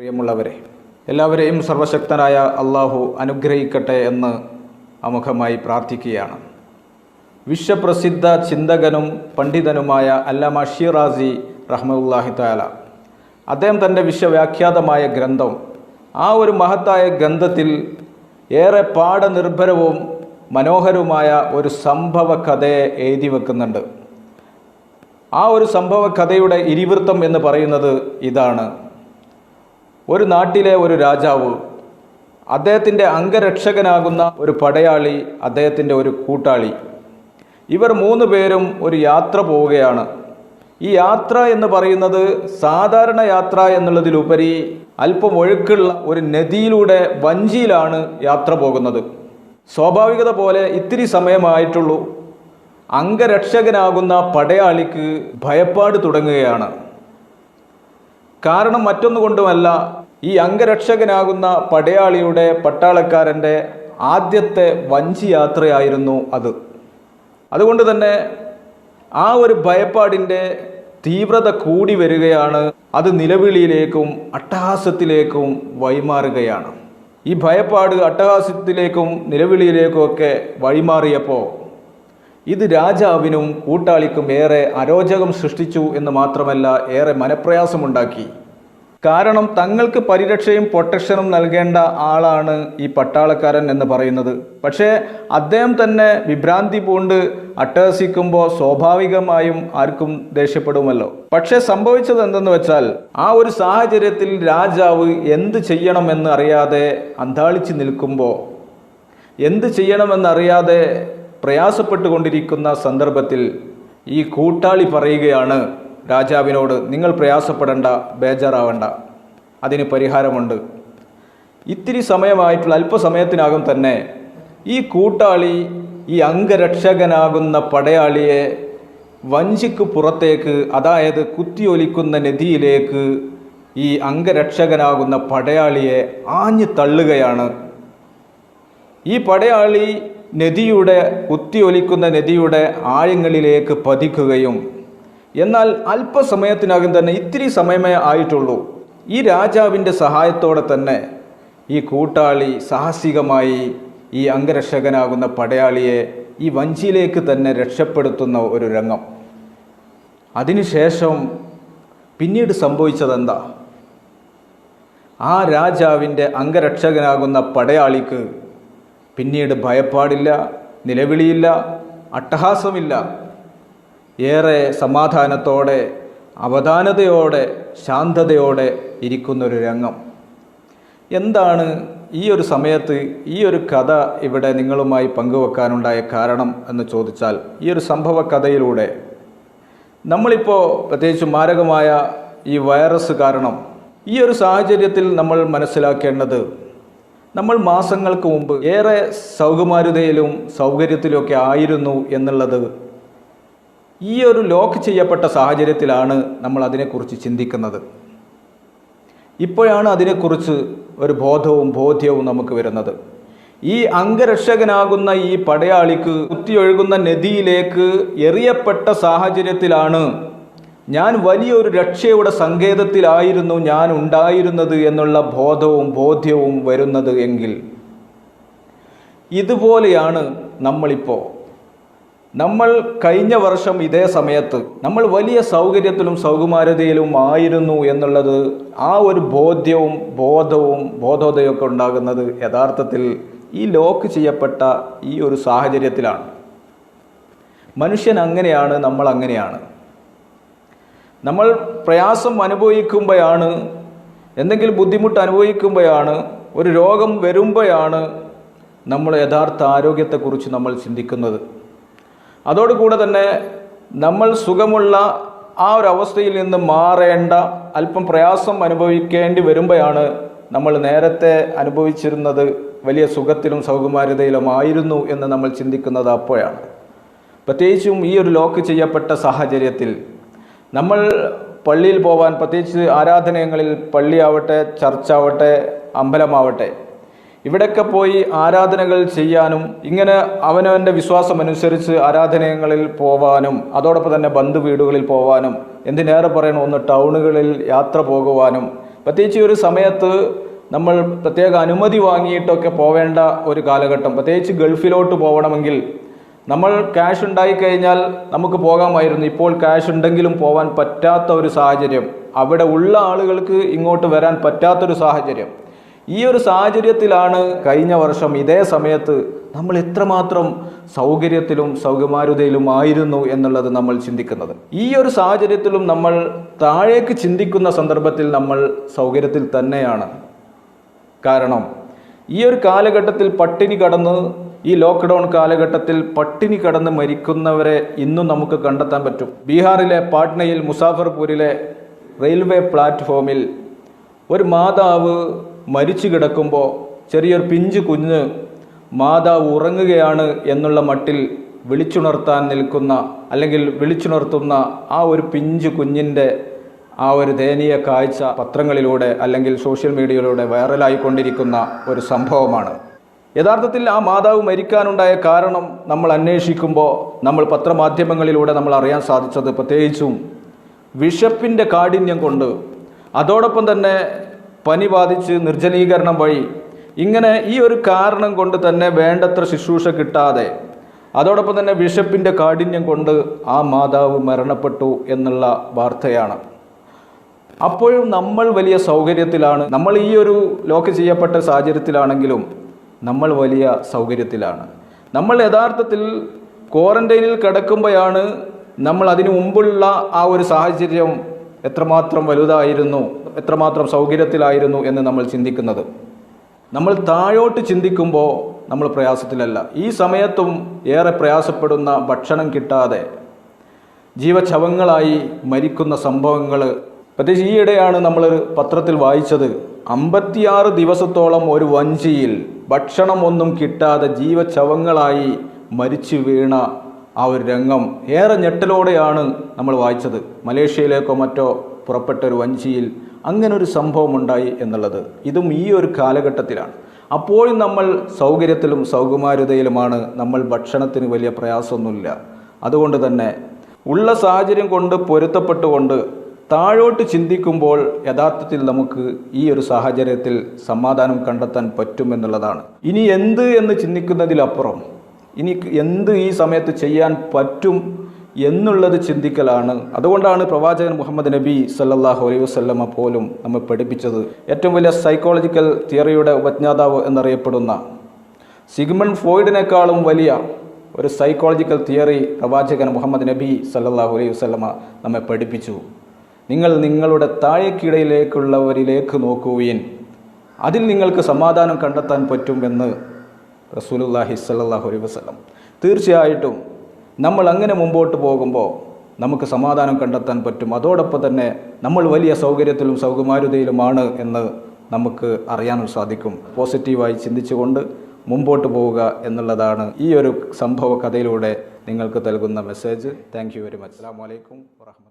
പ്രിയമുള്ളവരെ എല്ലാവരെയും സർവശക്തനായ അള്ളാഹു അനുഗ്രഹിക്കട്ടെ എന്ന് അമുഖമായി പ്രാർത്ഥിക്കുകയാണ്. വിശ്വപ്രസിദ്ധ ചിന്തകനും പണ്ഡിതനുമായ അല്ലാമ ഷിറാസി റഹ്മുല്ലാഹി താല അദ്ദേഹം തന്റെ വിശ്വവ്യാഖ്യാതമായ ഗ്രന്ഥം ആ ഒരു മഹത്തായ ഗ്രന്ഥത്തിൽ ഏറെ പാഠനിർഭരവും മനോഹരവുമായ ഒരു സംഭവ കഥയെ എഴുതി വെക്കുന്നുണ്ട്. ആ ഒരു സംഭവ കഥയുടെ ഇതിവൃത്തം എന്ന് പറയുന്നത് ഇതാണ്. ഒരു നാട്ടിലെ ഒരു രാജാവ് അദ്ദേഹത്തിന്റെ അംഗരക്ഷകനാകുന്ന ഒരു പടയാളി അദ്ദേഹത്തിന്റെ ഒരു കൂട്ടാളി. ഇവർ മൂന്ന് പേരും ഒരു യാത്ര പോവുകയാണ്. ഈ യാത്ര എന്ന് പറയുന്നത് സാധാരണ യാത്ര എന്നുള്ളതിലുപരി അല്പം ഒഴുക്കുള്ള ഒരു നദിയിലൂടെ വഞ്ചിയിലാണ് യാത്ര പോകുന്നത്. സ്വാഭാവികത പോലെ ഇത്തിരി സമയമായിട്ടുള്ളൂ. അംഗരക്ഷകനാകുന്ന പടയാളിക്ക് ഭയപ്പാട് തുടങ്ങുകയാണ്. കാരണം മറ്റൊന്നുകൊണ്ടുമല്ല ഈ അംഗരക്ഷകനാകുന്ന പടയാളിയുടെ പട്ടാളക്കാരന്റെ ആദ്യത്തെ വഞ്ചി യാത്രയായിരുന്നു അത്. അതുകൊണ്ട് തന്നെ ആ ഒരു ഭയപ്പാടിന്റെ തീവ്രത കൂടി വരികയാണ് അത് നിലവിളിയിലേക്കും അട്ടഹാസത്തിലേക്കും വഴിമാറുകയാണ്. ഈ ഭയപ്പാട് അട്ടഹാസത്തിലേക്കും നിലവിളിയിലേക്കും ഒക്കെ വഴിമാറിയപ്പോൾ ഇത് രാജാവിനും കൂട്ടാളിക്കും ഏറെ അരോചകം സൃഷ്ടിച്ചു എന്ന് മാത്രമല്ല ഏറെ മനപ്രയാസമുണ്ടാക്കി. കാരണം തങ്ങൾക്ക് പരിരക്ഷയും പ്രൊട്ടക്ഷനും നൽകേണ്ട ആളാണ് ഈ പട്ടാളക്കാരൻ എന്ന് പറയുന്നത്. പക്ഷേ അദ്ദേഹം തന്നെ വിഭ്രാന്തി പൂണ്ട് അട്ടഹസിക്കുമ്പോൾ സ്വാഭാവികമായും ആർക്കും ദേഷ്യപ്പെടുമല്ലോ. പക്ഷേ സംഭവിച്ചത് എന്തെന്ന് വെച്ചാൽ ആ ഒരു സാഹചര്യത്തിൽ രാജാവ് എന്ത് ചെയ്യണമെന്ന് അറിയാതെ അന്താളിച്ച് നിൽക്കുമ്പോൾ എന്ത് ചെയ്യണമെന്നറിയാതെ പ്രയാസപ്പെട്ടുകൊണ്ടിരിക്കുന്ന സന്ദർഭത്തിൽ ഈ കൂട്ടാളി പറയുകയാണ് രാജാവിനോട് നിങ്ങൾ പ്രയാസപ്പെടേണ്ട ബേജാറാവണ്ട. അതിന് പരിഹാരമുണ്ട്. ഇത്തിരി സമയമായിട്ടുള്ള അല്പസമയത്തിനകം തന്നെ ഈ കൂട്ടാളി ഈ അംഗരക്ഷകനാകുന്ന പടയാളിയെ വഞ്ചിക്ക് പുറത്തേക്ക് അതായത് കുത്തിയൊലിക്കുന്ന നദിയിലേക്ക് ഈ അംഗരക്ഷകനാകുന്ന പടയാളിയെ ആഞ്ഞു തള്ളുകയാണ്. ഈ പടയാളി നദിയുടെ കുത്തിയൊലിക്കുന്ന നദിയുടെ ആഴങ്ങളിലേക്ക് പതിക്കുകയും എന്നാൽ അല്പസമയത്തിനകം തന്നെ ഇത്തിരി സമയമേ ആയിട്ടുള്ളൂ. ഈ രാജാവിന്റെ സഹായത്തോടെ തന്നെ ഈ കൂട്ടാളി സാഹസികമായി ഈ അംഗരക്ഷകനാകുന്ന പടയാളിയെ ഈ വഞ്ചിയിലേക്ക് തന്നെ രക്ഷപ്പെടുത്തുന്ന ഒരു രംഗം. അതിനുശേഷം പിന്നീട് സംഭവിച്ചതെന്താ? ആ രാജാവിന്റെ അംഗരക്ഷകനാകുന്ന പടയാളിക്ക് പിന്നീട് ഭയപ്പാടില്ല നിലവിളിയില്ല അട്ടഹാസമില്ല. ഏറെ സമാധാനത്തോടെ അവധാനതയോടെ ശാന്തതയോടെ ഇരിക്കുന്നൊരു രംഗം. എന്താണ് ഈ ഒരു സമയത്ത് ഈ ഒരു കഥ ഇവിടെ നിങ്ങളുമായി പങ്കുവെക്കാനുണ്ടായ കാരണം എന്ന് ചോദിച്ചാൽ ഈ ഒരു സംഭവ കഥയിലൂടെ നമ്മളിപ്പോൾ പ്രത്യേകിച്ച് മാരകമായ ഈ വൈറസ് കാരണം ഈ ഒരു സാഹചര്യത്തിൽ നമ്മൾ മനസ്സിലാക്കേണ്ടത് നമ്മൾ മാസങ്ങൾക്ക് മുമ്പ് ഏറെ സൗകുമാര്യതയിലും സൗകര്യത്തിലുമൊക്കെ ആയിരുന്നു എന്നുള്ളത് ഈ ഒരു ലോക്ക് ചെയ്യപ്പെട്ട സാഹചര്യത്തിലാണ് നമ്മൾ അതിനെക്കുറിച്ച് ചിന്തിക്കുന്നത്. ഇപ്പോഴാണ് അതിനെക്കുറിച്ച് ഒരു ബോധവും ബോധ്യവും നമുക്ക് വരുന്നത്. ഈ അംഗരക്ഷകനാകുന്ന ഈ പടയാളിക്ക് കുത്തിയൊഴുകുന്ന നദിയിലേക്ക് എറിയപ്പെട്ട സാഹചര്യത്തിലാണ് ഞാൻ വലിയൊരു രക്ഷയുടെ സങ്കേതത്തിലായിരുന്നു ഞാൻ ഉണ്ടായിരുന്നത് എന്നുള്ള ബോധവും ബോധ്യവും വരുന്നത് എങ്കിൽ ഇതുപോലെയാണ് നമ്മളിപ്പോൾ നമ്മൾ കഴിഞ്ഞ വർഷം ഇതേ സമയത്ത് നമ്മൾ വലിയ സൗകര്യത്തിലും സൗകുമാരതയിലും ആയിരുന്നു എന്നുള്ളത് ആ ഒരു ബോധ്യവും ബോധവും ബോധോദയമൊക്കെ ഉണ്ടാകുന്നത് യഥാർത്ഥത്തിൽ ഈ ലോക്ക് ചെയ്യപ്പെട്ട ഈ ഒരു സാഹചര്യത്തിലാണ്. മനുഷ്യൻ അങ്ങനെയാണ് നമ്മൾ അങ്ങനെയാണ്. നമ്മൾ പ്രയാസം അനുഭവിക്കുമ്പോഴാണ് എന്തെങ്കിലും ബുദ്ധിമുട്ട് അനുഭവിക്കുമ്പോഴാണ് ഒരു രോഗം വരുമ്പോഴാണ് നമ്മൾ യഥാർത്ഥ ആരോഗ്യത്തെക്കുറിച്ച് നമ്മൾ ചിന്തിക്കുന്നത്. അതോടുകൂടെ തന്നെ നമ്മൾ സുഖമുള്ള ആ ഒരു അവസ്ഥയിൽ നിന്ന് മാറേണ്ട അല്പം പ്രയാസം അനുഭവിക്കേണ്ടി വരുമ്പോഴാണ് നമ്മൾ നേരത്തെ അനുഭവിച്ചിരുന്നത് വലിയ സുഖത്തിലും സൗകുമാര്യതയിലുമായിരുന്നു എന്ന് നമ്മൾ ചിന്തിക്കുന്നത് അപ്പോഴാണ്. പ്രത്യേകിച്ചും ഈ ഒരു ലോക്ക് ചെയ്യപ്പെട്ട സാഹചര്യത്തിൽ നമ്മൾ പള്ളിയിൽ പോവാൻ പ്രത്യേകിച്ച് ആരാധനയങ്ങളിൽ പള്ളിയാവട്ടെ ചർച്ചാവട്ടെ അമ്പലമാവട്ടെ ഇവിടെയൊക്കെ പോയി ആരാധനകൾ ചെയ്യാനും ഇങ്ങനെ അവനവന്റെ വിശ്വാസമനുസരിച്ച് ആരാധനയങ്ങളിൽ പോവാനും അതോടൊപ്പം തന്നെ ബന്ധു വീടുകളിൽ പോവാനും എന്തിനേറെ പറയണം ഒന്ന് ടൗണുകളിൽ യാത്ര പോകുവാനും. പ്രത്യേകിച്ച് ഒരു സമയത്ത് നമ്മൾ പ്രത്യേക അനുമതി വാങ്ങിയിട്ടൊക്കെ പോവേണ്ട ഒരു കാലഘട്ടം. പ്രത്യേകിച്ച് ഗൾഫിലോട്ട് പോകണമെങ്കിൽ നമ്മൾ ക്യാഷ് ഉണ്ടായിക്കഴിഞ്ഞാൽ നമുക്ക് പോകാമായിരുന്നു. ഇപ്പോൾ ക്യാഷ് ഉണ്ടെങ്കിലും പോകാൻ പറ്റാത്ത ഒരു സാഹചര്യം. അവിടെ ഉള്ള ആളുകൾക്ക് ഇങ്ങോട്ട് വരാൻ പറ്റാത്തൊരു സാഹചര്യം. ഈ ഒരു സാഹചര്യത്തിലാണ് കഴിഞ്ഞ വർഷം ഇതേ സമയത്ത് നമ്മൾ എത്രമാത്രം സൗകര്യത്തിലും സൗകര്യമാരുതയിലും ആയിരുന്നു എന്നുള്ളത് നമ്മൾ ചിന്തിക്കുന്നത്. ഈ ഒരു സാഹചര്യത്തിലും നമ്മൾ താഴേക്ക് ചിന്തിക്കുന്ന സന്ദർഭത്തിൽ നമ്മൾ സൗകര്യത്തിൽ തന്നെയാണ്. കാരണം ഈ ഒരു കാലഘട്ടത്തിൽ പട്ടിണി കടന്ന് ഈ ലോക്ക്ഡൗൺ കാലഘട്ടത്തിൽ പട്ടിണി കടന്ന് മരിക്കുന്നവരെ ഇന്നും നമുക്ക് കണ്ടെത്താൻ പറ്റും. ബീഹാറിലെ പാട്നയിൽ മുസാഫർപൂരിലെ റെയിൽവേ പ്ലാറ്റ്ഫോമിൽ ഒരു മാതാവ് മരിച്ചു കിടക്കുമ്പോൾ ചെറിയൊരു പിഞ്ചു കുഞ്ഞ് മാതാവ് ഉറങ്ങുകയാണ് എന്നുള്ള മട്ടിൽ വിളിച്ചുണർത്താൻ നിൽക്കുന്ന അല്ലെങ്കിൽ വിളിച്ചുണർത്തുന്ന ആ ഒരു പിഞ്ചു കുഞ്ഞിന്റെ ആ ഒരു ദയനീയ കാഴ്ച പത്രങ്ങളിലൂടെ അല്ലെങ്കിൽ സോഷ്യൽ മീഡിയയിലൂടെ വൈറലായിക്കൊണ്ടിരിക്കുന്ന ഒരു സംഭവമാണ്. യഥാർത്ഥത്തിൽ ആ മാതാവ് മരിക്കാനുണ്ടായ കാരണം നമ്മൾ അന്വേഷിക്കുമ്പോൾ നമ്മൾ പത്രമാധ്യമങ്ങളിലൂടെ നമ്മൾ അറിയാൻ സാധിച്ചത് പ്രത്യേകിച്ചും വിഷപ്പിന്റെ കാഠിന്യം കൊണ്ട്. അതോടൊപ്പം തന്നെ പനി ബാധിച്ച് നിർജലീകരണം വഴി. ഇങ്ങനെ ഈ ഒരു കാരണം കൊണ്ട് തന്നെ വേണ്ടത്ര ശുശ്രൂഷ കിട്ടാതെ അതോടൊപ്പം തന്നെ വിശപ്പിന്റെ കാഠിന്യം കൊണ്ട് ആ മാതാവ് മരണപ്പെട്ടു എന്നുള്ള വാർത്തയാണ്. അപ്പോഴും നമ്മൾ വലിയ സൗകര്യത്തിലാണ്. നമ്മൾ ഈ ഒരു ലോക്ക് ചെയ്യപ്പെട്ട സാഹചര്യത്തിലാണെങ്കിലും നമ്മൾ വലിയ സൗകര്യത്തിലാണ്. നമ്മൾ യഥാർത്ഥത്തിൽ ക്വാറന്റൈനിൽ കിടക്കുമ്പോഴാണ് നമ്മൾ അതിനു മുമ്പുള്ള ആ ഒരു സാഹചര്യം എത്രമാത്രം വലുതായിരുന്നു എത്രമാത്രം സൗകര്യത്തിലായിരുന്നു എന്ന് നമ്മൾ ചിന്തിക്കുന്നത്. നമ്മൾ താഴോട്ട് ചിന്തിക്കുമ്പോൾ നമ്മൾ പ്രയാസത്തിലല്ല. ഈ സമയത്തും ഏറെ പ്രയാസപ്പെടുന്ന ഭക്ഷണം കിട്ടാതെ ജീവശവങ്ങളായി മരിക്കുന്ന സംഭവങ്ങൾ പ്രത്യേകിച്ച് ഈയിടെയാണ് നമ്മൾ പത്രത്തിൽ വായിച്ചത് അമ്പത്തിയാറ് ദിവസത്തോളം ഒരു വഞ്ചിയിൽ ഭക്ഷണമൊന്നും കിട്ടാതെ ജീവശവങ്ങളായി മരിച്ചു വീണ ആ ഒരു രംഗം ഏറെ ഞെട്ടലോടെയാണ് നമ്മൾ വായിച്ചത്. മലേഷ്യയിലേക്കോ മറ്റോ പുറപ്പെട്ട ഒരു വഞ്ചിയിൽ അങ്ങനെ ഒരു സംഭവം ഉണ്ടായി എന്നുള്ളത് ഇതും ഈ ഒരു കാലഘട്ടത്തിലാണ്. അപ്പോഴും നമ്മൾ സൗകര്യത്തിലും സൗകുമാര്യതയിലുമാണ് നമ്മൾ ഭക്ഷണത്തിന് വലിയ പ്രയാസമൊന്നുമില്ല. അതുകൊണ്ട് തന്നെ ഉള്ള സാഹചര്യം കൊണ്ട് പൊരുത്തപ്പെട്ടുകൊണ്ട് താഴോട്ട് ചിന്തിക്കുമ്പോൾ യഥാർത്ഥത്തിൽ നമുക്ക് ഈ ഒരു സാഹചര്യത്തിൽ സമാധാനം കണ്ടെത്താൻ പറ്റുമെന്നുള്ളതാണ്. ഇനി എന്ത് എന്ന് ചിന്തിക്കുന്നതിലപ്പുറം ഇനി എന്ത് ഈ സമയത്ത് ചെയ്യാൻ പറ്റും എന്നുള്ളത് ചിന്തിക്കലാണ്. അതുകൊണ്ടാണ് പ്രവാചകൻ മുഹമ്മദ് നബി സല്ലാഹു അലൈഹി വസല്ലമ പോലും നമ്മെ പഠിപ്പിച്ചത്. ഏറ്റവും വലിയ സൈക്കോളജിക്കൽ തിയറിയുടെ ഉപജ്ഞാതാവ് എന്നറിയപ്പെടുന്ന സിഗ്മൺ ഫ്രോയിഡിനേക്കാളും വലിയ ഒരു സൈക്കോളജിക്കൽ തിയറി പ്രവാചകൻ മുഹമ്മദ് നബി സല്ലാഹു അലൈഹി വസല്ലമ നമ്മെ പഠിപ്പിച്ചു. നിങ്ങൾ നിങ്ങളുടെ താഴേക്കിടയിലേക്കുള്ളവരിലേക്ക് നോക്കുകയും അതിൽ നിങ്ങൾക്ക് സമാധാനം കണ്ടെത്താൻ പറ്റുമെന്ന് റസൂലുല്ലാഹി സല്ലാഹു അലൈ വസ്ലം തീർച്ചയായിട്ടും നമ്മൾ അങ്ങനെ മുമ്പോട്ട് പോകുമ്പോൾ നമുക്ക് സമാധാനം കണ്ടെത്താൻ പറ്റും. അതോടൊപ്പം തന്നെ നമ്മൾ വലിയ സൗകര്യത്തിലും സൗകുമാരുതയിലുമാണ് എന്ന് നമുക്ക് അറിയാനും സാധിക്കും. പോസിറ്റീവായി ചിന്തിച്ചുകൊണ്ട് മുമ്പോട്ട് പോവുക എന്നുള്ളതാണ് ഈ ഒരു സംഭവ കഥയിലൂടെ നിങ്ങൾക്ക് നൽകുന്ന message thank you very much അസ്സാം വലൈക്കും വാഹമത്ത്